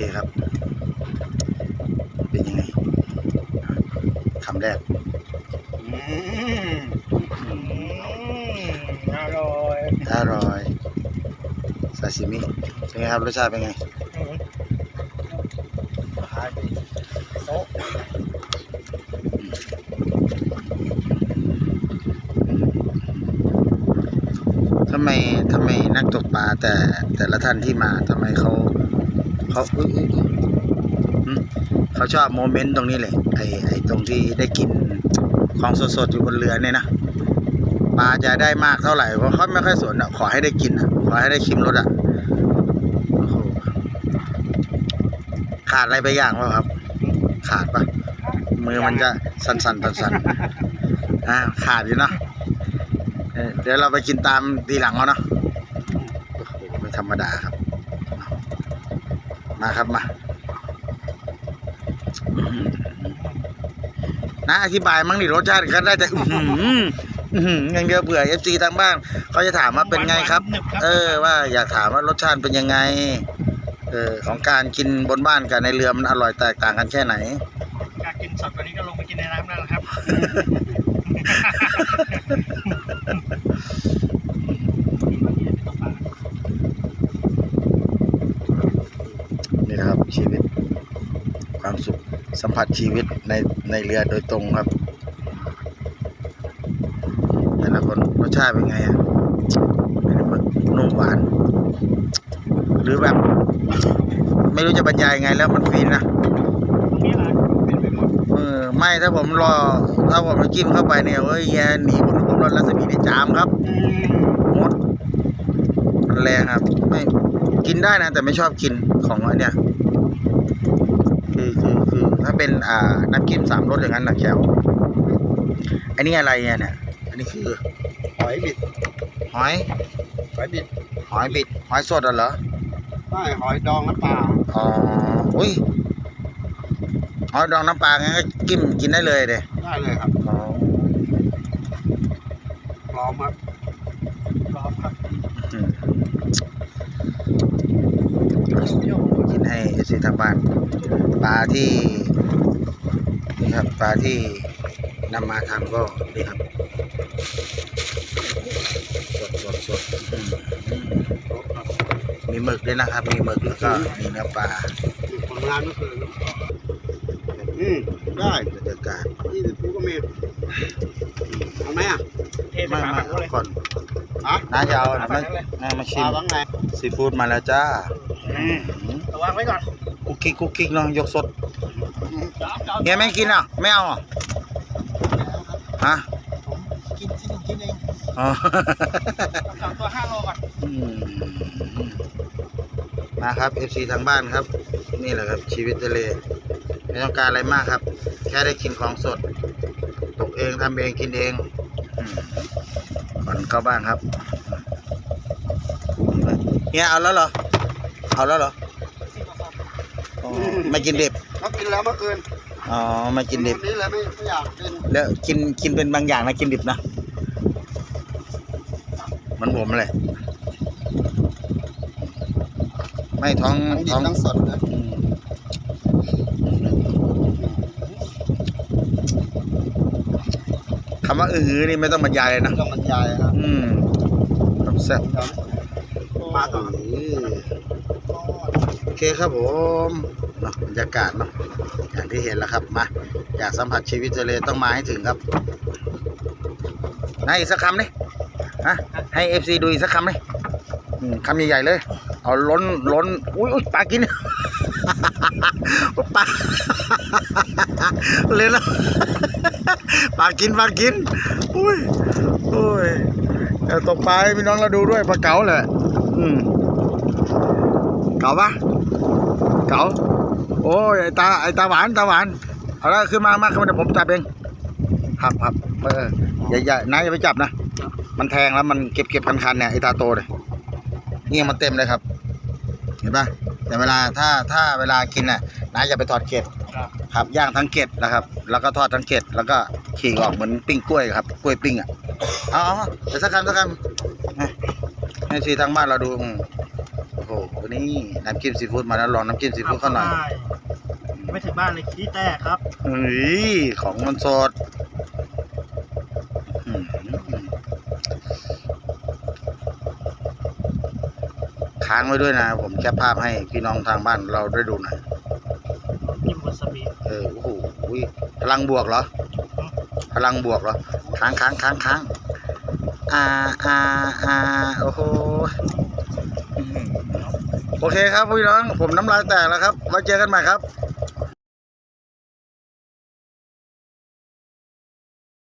เคครับ เป็นยังไงคำแรกอืมอืมอร่อยอร่อยซาซิมิเป็นไงครับรสชาติเป็นไงอืมขายไปโต๊ะทำไมทำไมนักตกปลาแต่แต่ละท่านที่มาทำไมเขา เขาเขาชอบโมเมนต์ตรงนี้เลยไอไอตรงที่ได้กินของสดๆอยู่บนเรือเนี่ยนะปลาจะได้มากเท่าไหร่เพราะเขาไม่ค่อยสนอะขอให้ได้กินอะขอให้ได้ชิมรสอะขาดอะไรไปอย่างวะครับ ขาดปะมือมันจะสั่นๆสั่นๆอ่าขาดอยู่เนาะเออเดี๋ยวเราไปกินตามทีหลังเขาเนาะโอ้โหไม่ธรรมดาครับ มาครับมาอื้อหือนะอธิบายมั้งดิรสชาติก็ได้แต่อื้อหืออื้อหืออย่างเดียวเผื่อเอฟซีทางบ้านเขาจะถามว่าเป็นไงครับหนึๆเออ ว่าอยากถามว่ารสชาติเป็นยังไง เออ ของการกินบนบ้านกับในเรือมันอร่อยแตกต่างกันแค่ไหน อยากกินสดกว่านี้ก็ลงไปกินในน้ำนั่นแหละครับ นี่นะครับ ชีวิต ความสุขสัม ผัสชีวิตในในเรือโดยตรงครับ แต่ละคนรสชาติเป็นไงอะนุ่มหวาน หรือแบบ ไม่รู้จะบรรยายไงแล้วมันฟินนะเป็นไปหมดเออไม่ถ้าผมรอ ถ้าผมจิ้มเข้าไปเนี่ยเฮ้ยแย่หนีผมผมรอรัศมีในจามครับมดมันแรงครับ ไม่กินได้นะ แต่ไม่ชอบกินของอันเนี้ย เป็นอ่าน้ำจิ้มสามรสอย่างนั้นนะแคลอันนี้อะไรเนี่ยเนี่ยอันนี้คือหอยบิดหอยหอยบิดหอยบิดหอยสดอะเหรอใช่หอยดองน้ำปลาอ๋ออุ้ยหอยดองน้ำปลางั้นก็กินกินได้เลยเด้ได้เลยครับอ๋อพร้อมครับพร้อมครับอืมกินให้สิทางบ้านปลาที่นี่ ครับปลาที่นำมาทำก็นี่ครับสดสดสดอืมมีหมึกด้วยนะครับ มีหมึกแล้วก็มีเนื้อปลาผลงานเมื่อคืนอืมได้บรรยากาศยี่สิบปุ๊ก็มีเอาไหมอะเทไม่ไม่เอาก่อนฮะน้าจะเอานะมามามาปชิลามบ้างไงซีฟู้ดมาแล้วจ้าอืมระวังไว้ก่อนคุกกิ๊กคุกกิ๊กเนาะยกสด เฮียไม่กินอะ ไม่เอาอะฮะกินที่หนึ่งกินเองอ๋อสามตัวห้าโลก่อนอืมมาครับ FC ทางบ้านครับ นี่แหละครับชีวิตทะเลไม่ต้องการอะไรมากครับ แค่ได้กินของสด ตกเองทำเองกินเองอืมก่อนเข้าบ้านครับเฮียเอาแล้วเหรอ เอาแล้วเหรออ๋อ ไม่กินดิบเขากินแล้วเมื่อคืนอ๋อไม่กินดิบวันนี้เลยไม่ไม่อยากกินแล้วกินกินเป็นบางอย่างนะกินดิบนะเหมันผมเลยไม่ท้องทั้งดิท้อบงทั้งสดนะอืมคำว่าอือหือนี่ไม่ต้องบรรยายเลยนะต้องบรรยายครับอืมครับแซ่บมาต่ออือโอเคครับผม เนาะบรรยากาศเนาะอย่างที่เห็นแล้วครับมาอยากสัมผัสชีวิตทะเลต้องมาให้ถึงครับนายอีกสักคำนี่ฮะให้เอฟซีดูอีกสักคำนี่อืมคำใหญ่ๆเลย เอาล้นล้นอุ้ยอุ้ยปลากิน ปลาเลยแล้วปลากินปลากินอุ้ยโอ้ยแต่ตกปลาให้พี่น้องเราดูด้วยปลาเก๋าแหละอืมเก๋าปะเก๋า โอ้ยไอตาไอตาหวานตาหวานเอาละขึ้นมามาขึ้นมาเดี๋ยวผมจับเองครับครับเอออย่าอย่านายอย่าไปจับนะมันแทงแล้วมันเก็บเก็บคันคันๆเนี่ยไอตาโตเลยเนี่ยมันเต็มเลยครับ เห็นปะแต่เวลาถ้าถ้าเวลากินน่ะนายอย่าไปถอดเกล็ดครับครับย่างทั้งเกล็ดนะครับ แล้วก็ทอดทั้งเกล็ดแล้วก็ฉีกออกเหมือนปิ้งกล้วยครับกล้วยปิ้งอะเอาเอาเดี๋ยวสักคำสักคำให้ให้ชีทางบ้านเราดูอืมโอ้โห นี่น้ำจิ้มซีฟู้ดมาแล้วลองน้ำจิ้มซีฟู้ดเขาหน่อยได้ไม่ถึงบ้านเลยขี้แตกครับเฮ้ยของมันสดอื้อหือค้างไว้ด้วยนะ ผมแคปภาพให้พี่น้องทางบ้านเราได้ดูหน่อยนิ่มวาซาบิเออโอ้โหพลังบวกเหรอ พลังบวกเหรอ ค้างค้างค้างค้าง อ่าอ่าอ่าโอ้โหโอเคครับพี่น้อง ผมน้ำลายแตกแล้วครับไว้เจอกันใหม่ครับ